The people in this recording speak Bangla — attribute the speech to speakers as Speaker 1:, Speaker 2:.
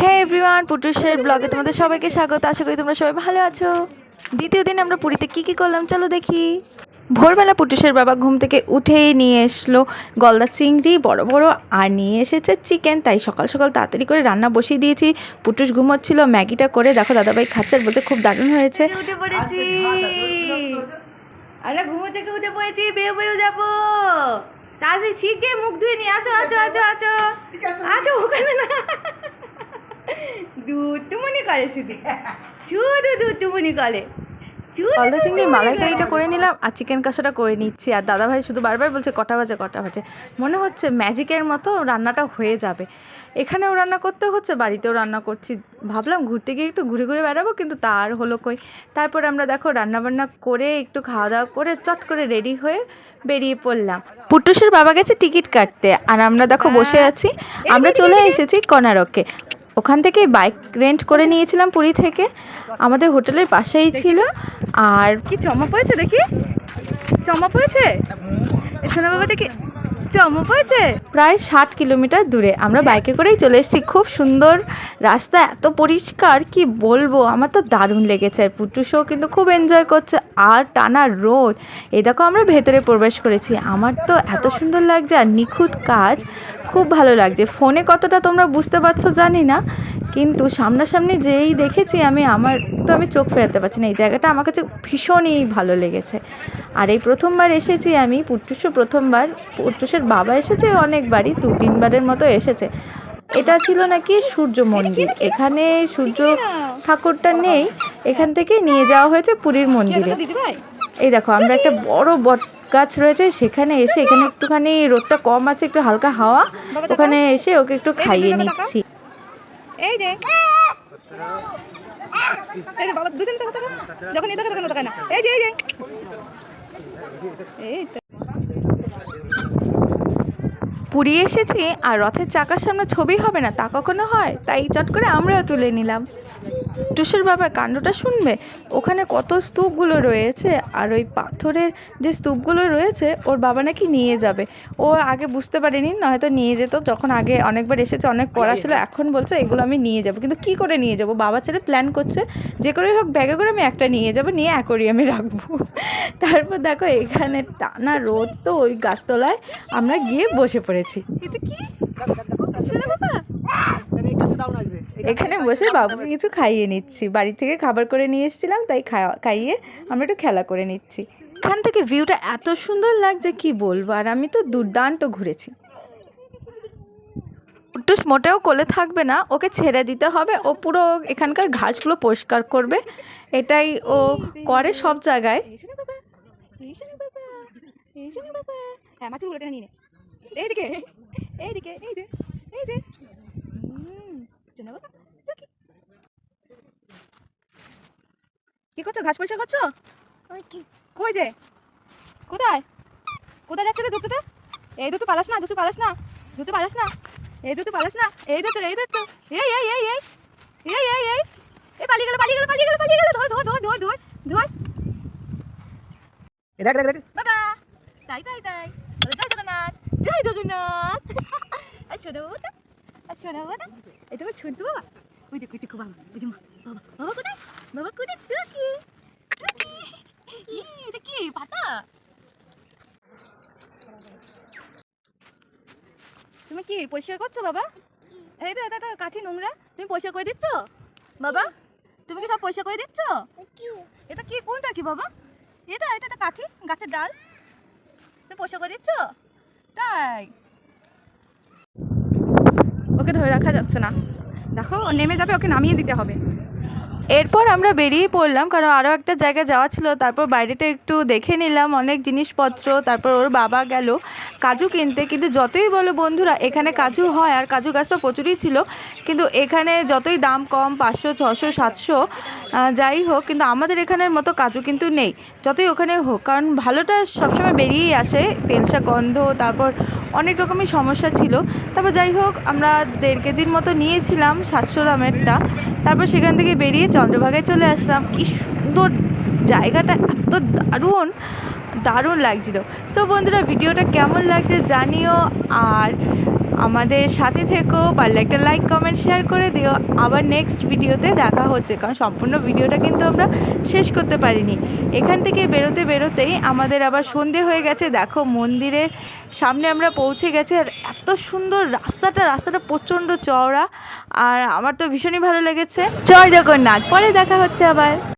Speaker 1: হে ব্লগে তোমাদের সবাইকে স্বাগত। আশা করি তোমরা সবাই ভালো আছো। দ্বিতীয় দিন আমরা পুরীতে কি কি করলাম, চলো দেখি। ভোরবেলা পুটুষের বাবা ঘুম থেকে উঠেই নিয়ে এসলো গলদা চিংড়ি বড় বড় আর নিয়ে এসেছে চিকেন। তাই সকাল সকাল তাড়াতাড়ি করে রান্না বসিয়ে দিয়েছি। পুটুষ ঘুমোচ্ছিল ম্যাগিটা করে দেখো দাদাভাই খাচ্ছে আর বলছে খুব দারুণ হয়েছে।
Speaker 2: উঠে পড়েছি। আমরা ঘুমো থেকে উঠে পড়েছি বেয়ে বেয়ে যাব। তাড়াতাড়ি শিখে মুখ ধুয়ে নিয়ে আসো আসো আসো আসো। আসো ওখানে না। দুধ তুমনি করে শুধু। শুধু দুধ তুমনি করে।
Speaker 1: গলদা চিংড়ি মালাইকারিটা করে নিলাম আর চিকেন কষাটা করে নিচ্ছি। আর দাদাভাই শুধু বারবার বলছে কটা বাজে কটা বাজে? মনে হচ্ছে ম্যাজিকের মতো রান্নাটা হয়ে যাবে। এখানেও রান্না করতে হচ্ছে বাড়িতেও রান্না করছি। ভাবলাম ঘুরতে গিয়ে একটু ঘুরে ঘুরে বেড়াবো কিন্তু তার হলো কই? তারপরে আমরা দেখো রান্নাবান্না করে একটু খাওয়া দাওয়া করে চট করে রেডি হয়ে বেরিয়ে পড়লাম। পুট্টুসের বাবা গেছে টিকিট কাটতে আর আমরা দেখো বসে আছি। আমরা চলে এসেছি কনারকে। ওখান থেকে বাইক রেন্ট করে নিয়েছিলাম পুরী থেকে। আমাদের হোটেলের পাশেই ছিল। আর
Speaker 2: কি চমা পড়েছে দেখি? চমা পড়েছে? বাবা দেখি। চমা হয়েছে?
Speaker 1: প্রায় ষাট কিলোমিটার দূরে। আমরা বাইকে করেই চলে এসেছি। খুব সুন্দর রাস্তা, এত পরিষ্কার, কি বলব? আমার তো দারুণ লেগেছে। আর শো কিন্তু খুব এনজয় করছে। আর টানা রোদ। এই দেখো, আমরা ভেতরে প্রবেশ করেছি। আমার তো এত সুন্দর লাগছে। আর নিখুঁত কাজ খুব ভালো লাগছে। ফোনে কতটা তোমরা বুঝতে পারছ জানি না। কিন্তু সামনাসামনি যেই দেখেছি আমি আমার তো আমি চোখ ফেরাতে পারছি না। এই জায়গাটা আমার কাছে ভীষণই ভালো লেগেছে। আর এই প্রথমবার এসেছি আমি পুট্টুসও প্রথমবার পুট্টুসের বাবা এসেছে অনেকবারই দু তিনবারের মতো এসেছে। এটা ছিল নাকি সূর্য মন্দির। এখানে সূর্য ঠাকুরটা নেই এখান থেকে নিয়ে যাওয়া হয়েছে পুরীর মন্দিরে। এই দেখো আমরা একটা বড় বট গাছ রয়েছে সেখানে এসে এখানে একটুখানি রোদটা কম আছে একটু হালকা হাওয়া ওখানে এসে ওকে একটু খাইয়ে নিচ্ছি।
Speaker 2: যখন তখন না। এই যে
Speaker 1: পুরী এসেছি আর রথের চাকার সামনে ছবি হবে না, তা কখনো হয়? তাই চট করে আমরাও তুলে নিলাম। টুসের বাবার কাণ্ডটা শুনবে? ওখানে কত স্তূপগুলো রয়েছে আর ওই পাথরের যে স্তূপগুলো রয়েছে, ওর বাবা নাকি নিয়ে যাবে। ও আগে বুঝতে পারেনি, নয়তো নিয়ে যেত। যখন আগে অনেকবার এসেছে, অনেক পড়া ছিল, এখন বলছে এগুলো আমি নিয়ে যাব। কিন্তু কি করে নিয়ে যাব? বাবা ছেলে প্ল্যান করছে, যে করেই হোক ব্যাগে করে আমি একটা নিয়ে যাব, নিয়ে অ্যাকোরিয়ামে রাখব। তারপর দেখো, এখানে টানা রোদ তো ওই গাছতলায়। আমরা গিয়ে বসে পড়েছি।
Speaker 2: এটা কি? বাবা?
Speaker 1: এখানে বসে বাবুকে কিছু খাইয়ে নিচ্ছি। বাড়ি থেকে খাবার করে নিয়ে এসেছিলাম তাই খাইয়ে আমরা একটু খেলা করে নিচ্ছি। এখান থেকে ভিউটা এত সুন্দর লাগছে কি বলব? আর আমি তো দুর্দান্ত ঘুরেছি। টুস মোটেও কোলে থাকবে না ওকে ছেড়ে দিতে হবে। ও পুরো এখানকার ঘাসগুলো পরিষ্কার করবে। এটাই ও করে সব জায়গায়।
Speaker 2: হ্যাঁ এইদিকে এইদিকে এই যে এই যে শোনা বাবা কি? করছ? ঘাস পরিষ্কার করছ? কই যে? কোথায়? কোথায় যাচ্ছে রে দুটো এই দুটো পালাস না দুটো পালাস না দুটো পালাস না এই দুটো পালাস না এই দুটো এই দুটো এই এই এই এই এই এই এই এই পালিয়ে গেল পালিয়ে গেল পালিয়ে গেল পালিয়ে গেল ধর ধর ধর ধর ধর ধর।
Speaker 3: এ দেখ দেখ দেখ।
Speaker 2: বাবা তাই তাই তাই। জয় জগন্নাথ জয় জগন্নাথ। আচ্ছা বাবা আচ্ছা বাবা এটা আমার ছোট বাবা? ওই দেখো দেখো বাবা ওই বাবা বাবা কোথায়? বাবা কোথায়? টুকি টুকি। এটা কি, পাতা? তুমি কি পরিষ্কার করছ, বাবা? এই তো এটা তো, কাঠি নোংরা, তুমি পরিষ্কার করে দিচ্ছ? বাবা, তুমি কি সব পরিষ্কার করে দিচ্ছ? এটা কি, কোনটা কি, বাবা? এটা এটা তো কাঠি, গাছের ডাল। তুমি পরিষ্কার করে দিচ্ছ? তাই।
Speaker 1: ওকে ধরে রাখা যাচ্ছে না। দেখো নেমে যাবে ওকে নামিয়ে দিতে হবে। এরপর আমরা বেরিয়ে পড়লাম, কারণ আরও একটা জায়গায় যাওয়া ছিল, তারপর বাইরেটা একটু দেখে নিলাম, অনেক জিনিসপত্র, তারপর ওর বাবা গেল কাজু কিনতে, কিন্তু যতই বলো বন্ধুরা, এখানে কাজু হয় আর কাজু গাছ তো প্রচুরই ছিল, কিন্তু এখানে যতই দাম কম, পাঁচশো, ছশো, সাতশো যাই হোক, কিন্তু আমাদের এখানের মতো কাজু কিন্তু নেই, যতই ওখানে হোক, কারণ ভালোটা সবসময় বেরিয়েই আসে, তেলসা গন্ধ, তারপর অনেক রকমই সমস্যা ছিল, তারপর যাই হোক, আমরা দেড় কেজির মতো নিয়েছিলাম, সাতশো দামেরটা তারপর সেখান থেকে বেরিয়ে চন্দ্রভাগায় চলে আসলাম। কি সুন্দর জায়গাটা, এত দারুণ দারুণ লাগছিল। সো বন্ধুরা, ভিডিওটা কেমন লাগছে জানিও। আর আমাদের সাথে থেকো, পারলে একটা লাইক কমেন্ট শেয়ার করে দিও। আবার নেক্সট ভিডিওতে দেখা হচ্ছে, কারণ সম্পূর্ণ ভিডিওটা কিন্তু আমরা শেষ করতে পারিনি। এখান থেকে বেরোতে বেরোতেই আমাদের আবার সন্ধে হয়ে গেছে। দেখো মন্দিরের সামনে আমরা পৌঁছে গেছি, আর এত সুন্দর রাস্তাটা রাস্তাটা প্রচণ্ড চওড়া, আর আমার তো ভীষণই ভালো লেগেছে। জয় জগন্নাথ পরে দেখা হচ্ছে আবার।